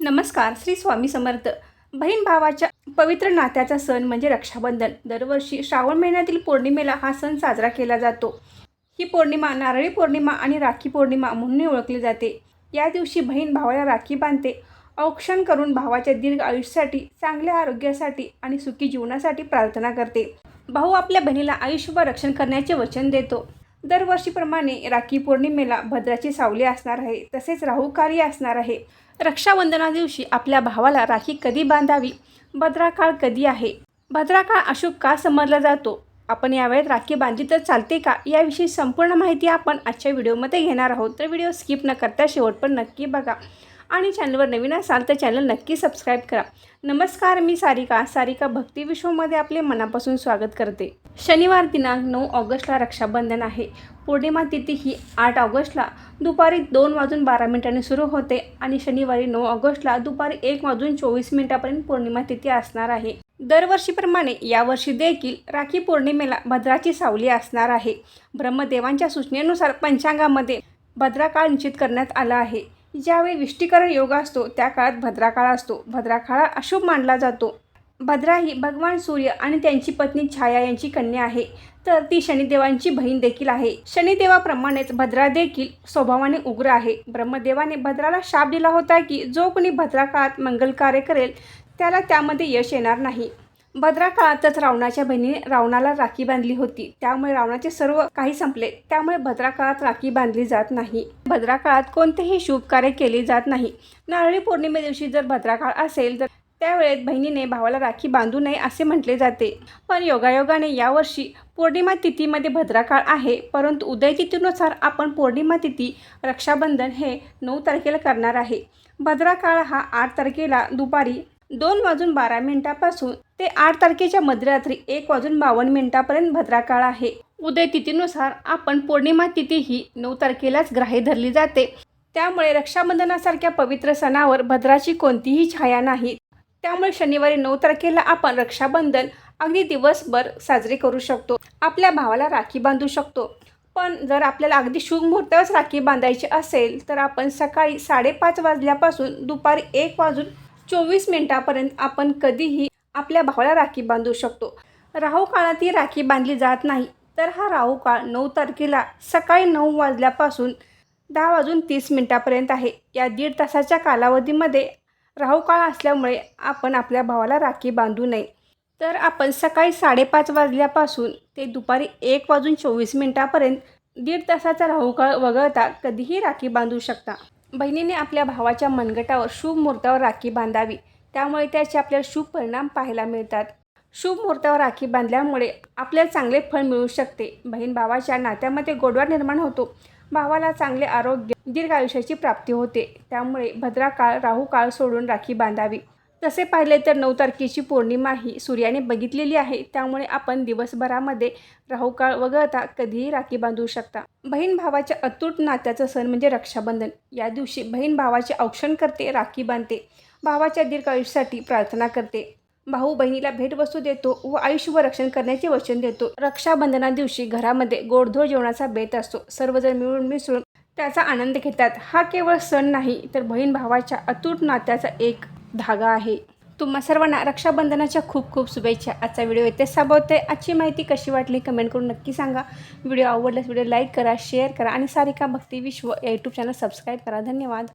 नमस्कार श्री स्वामी समर्थ. बहीण भावाच्या पवित्र नात्याचा सण म्हणजे रक्षाबंधन. दरवर्षी श्रावण महिन्यातील पौर्णिमेला हा सण साजरा केला जातो. ही पौर्णिमा नारळी पौर्णिमा आणि राखी पौर्णिमा म्हणून ओळखली जाते. या दिवशी बहीण भावाला राखी बांधते. औक्षण करून भावाच्या दीर्घ आयुष्यासाठी चांगल्या आरोग्यासाठी आणि सुखी जीवनासाठी प्रार्थना करते. भाऊ आपल्या बहिणीला आयुष्य व रक्षण करण्याचे वचन देतो. दरवर्षीप्रमाणे राखी पौर्णिमेला भद्राची सावली असणार आहे तसेच राहुकारी असणार आहे. रक्षाबंधना दिवशी आपल्या भावाला राखी कधी बांधावी? भद्राकाळ कधी आहे? भद्राकाळ अशुभ का समजला जातो? आपण यावेळेत राखी बांधली तर चालते का? याविषयी संपूर्ण माहिती आपण आजच्या व्हिडिओमध्ये घेणार आहोत. तर व्हिडिओ स्किप न करता शेवट पण नक्की बघा. आणि चॅनलवर नवीन असाल तर चॅनल नक्की सबस्क्राईब करा. नमस्कार मी सारिका. सारिका भक्ती विश्वमध्ये आपले मनापासून स्वागत करते. शनिवार दिनांक नऊ ऑगस्टला रक्षाबंधन आहे. पौर्णिमा तिथी ही आठ ऑगस्टला दुपारी दोन वाजून बारा मिनिटांनी सुरू होते आणि शनिवारी नऊ ऑगस्टला दुपारी एक वाजून चोवीस मिनिटापर्यंत पौर्णिमा तिथी असणार आहे. दरवर्षीप्रमाणे यावर्षी देखील राखी पौर्णिमेला भद्राची सावली असणार आहे. ब्रह्मदेवांच्या सूचनेनुसार पंचांगामध्ये भद्राकाळ निश्चित करण्यात आला आहे. ज्यावेळी विष्टीकरण योग असतो त्या काळात भद्राकाळ असतो. भद्राकाळ अशुभ मानला जातो. भद्रा ही भगवान सूर्य आणि त्यांची पत्नी छाया यांची कन्या आहे. तर ती शनिदेवांची बहीण देखील आहे. शनिदेवाप्रमाणेच भद्रा देखील स्वभावाने उग्र आहे. ब्रह्मदेवाने भद्राला शाप दिला होता की जो कोणी भद्रा काळात मंगल कार्य करेल त्याला त्यामध्ये यश येणार नाही. भद्रा काळातच रावणाच्या बहिणीने रावणाला राखी बांधली होती. त्यामुळे रावणाचे सर्व काही संपले. त्यामुळे भद्रा काळात राखी बांधली जात नाही. भद्रा काळात कोणतेही शुभ कार्य केले जात नाही. नारळी पौर्णिमे दिवशी जर भद्रा काळ असेल तर त्यावेळेत बहिणीने भावाला राखी बांधू नये असे म्हटले जाते. पण योगायोगाने यावर्षी पौर्णिमा तिथीमध्ये भद्राकाळ आहे. परंतु उदय तिथीनुसार आपण पौर्णिमा तिथी रक्षाबंधन हे नऊ तारखेला करणार आहे. भद्राकाळ हा आठ तारखेला दुपारी दोन वाजून बारा मिनिटापासून ते आठ तारखेच्या मध्यरात्री एक वाजून बावन्न मिनिटापर्यंत भद्राकाळ आहे. उदय तिथीनुसार आपण पौर्णिमा तिथी ही नऊ तारखेलाच ग्राह्य धरली जाते. त्यामुळे रक्षाबंधनासारख्या पवित्र सणावर भद्राची कोणतीही छाया नाही. त्यामुळे शनिवारी नऊ तारखेला आपण रक्षाबंधन अगदी दिवसभर साजरे करू शकतो. आपल्या भावाला राखी बांधू शकतो. पण जर आपल्याला अगदी शुभ मुहूर्तावरच राखी बांधायची असेल तर आपण सकाळी साडेपाच वाजल्यापासून दुपारी एक वाजून चोवीस मिनिटापर्यंत आपण कधीही आपल्या भावाला राखी बांधू शकतो. राहू काळात ही राखी बांधली जात नाही. तर हा राहू काळ नऊ तारखेला सकाळी नऊ वाजल्यापासून दहा वाजून तीस मिनिटापर्यंत आहे. या दीड तासाच्या कालावधीमध्ये राहू काळ असल्यामुळे आपण आपल्या भावाला राखी बांधू नये. तर आपण सकाळी साडेपाच वाजल्यापासून ते दुपारी एक वाजून चोवीस मिनिटापर्यंत दीड तासाचा राहू काळ वगळता कधीही राखी बांधू शकता. बहिणीने आपल्या भावाच्या मनगटावर शुभ मुहूर्तावर राखी बांधावी. त्यामुळे त्याचे आपल्याला शुभ परिणाम पाहायला मिळतात. शुभ मुहूर्तावर राखी बांधल्यामुळे आपल्याला चांगले फळ मिळू शकते. बहीण भावाच्या नात्यामध्ये गोडवा निर्माण होतो. भावाला चांगले आरोग्य दीर्घ आयुष्याची प्राप्ती होते. त्यामुळे भद्रा काळ राहू काळ सोडून राखी बांधावी. तसे पाहिले तर नऊ तारखेची पौर्णिमा ही सूर्याने बघितलेली आहे. त्यामुळे आपण दिवसभरामध्ये राहू काळ वगळता कधीही राखी बांधू शकता. बहीण भावाच्या अतूट नात्याचा सण म्हणजे रक्षाबंधन. या दिवशी बहीण भावाचे औक्षण करते राखी बांधते. भावाच्या दीर्घायुष्यासाठी प्रार्थना करते. भाऊ बहिणीला भेटवस्तू देतो व आयुष्य व रक्षण करण्याचे वचन देतो. रक्षाबंधना दिवशी घरामध्ये गोडधोड जेवणाचा बेत असतो. सर्वजण मिळून मिसळून त्याचा आनंद घेतात. हा केवळ सण नाही तर बहीण भावाच्या अतूट नात्याचा एक धागा आहे. तुम्हा सर्वांना रक्षाबंधनाच्या खूप खूप शुभेच्छा. आजचा व्हिडिओ येते संपवते आजची माहिती कशी वाटली कमेंट करून नक्की सांगा. व्हिडिओ आवडल्यास व्हिडिओ लाईक करा शेअर करा आणि सारिका भक्ती विश्व या यूट्यूब चॅनल सबस्क्राईब करा. धन्यवाद.